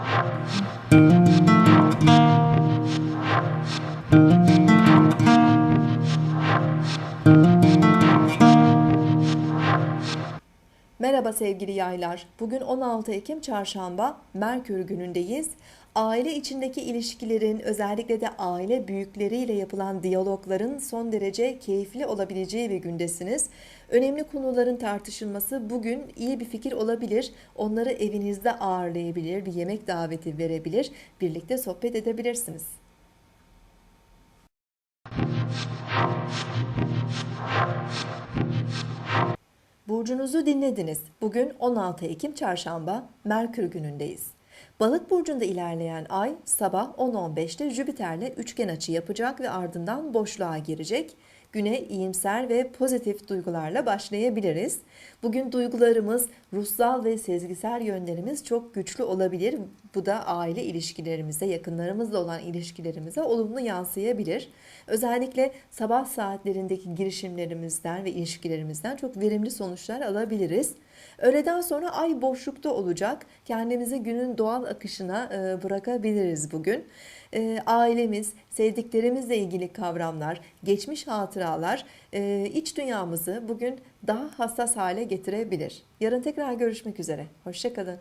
Thank you. Merhaba sevgili yaylar. Bugün 16 Ekim Çarşamba, Merkür günündeyiz. Aile içindeki ilişkilerin, özellikle de aile büyükleriyle yapılan diyalogların son derece keyifli olabileceği bir gündesiniz. Önemli konuların tartışılması bugün iyi bir fikir olabilir. Onları evinizde ağırlayabilir, bir yemek daveti verebilir, birlikte sohbet edebilirsiniz. Burcunuzu dinlediniz. Bugün 16 Ekim Çarşamba, Merkür günündeyiz. Balık burcunda ilerleyen ay sabah 10.15'te Jüpiter'le üçgen açı yapacak ve ardından boşluğa girecek. Güne iyimser ve pozitif duygularla başlayabiliriz. Bugün duygularımız, ruhsal ve sezgisel yönlerimiz çok güçlü olabilir. Bu da aile ilişkilerimize, yakınlarımızla olan ilişkilerimize olumlu yansıyabilir. Özellikle sabah saatlerindeki girişimlerimizden ve ilişkilerimizden çok verimli sonuçlar alabiliriz. Öğleden sonra ay boşlukta olacak. Kendimizi günün doğal akışına e, bırakabiliriz bugün. E, Ailemiz, sevdiklerimizle ilgili kavramlar, geçmiş hatıralar e, iç dünyamızı bugün daha hassas hale getirebilir. Yarın tekrar görüşmek üzere. Hoşçakalın.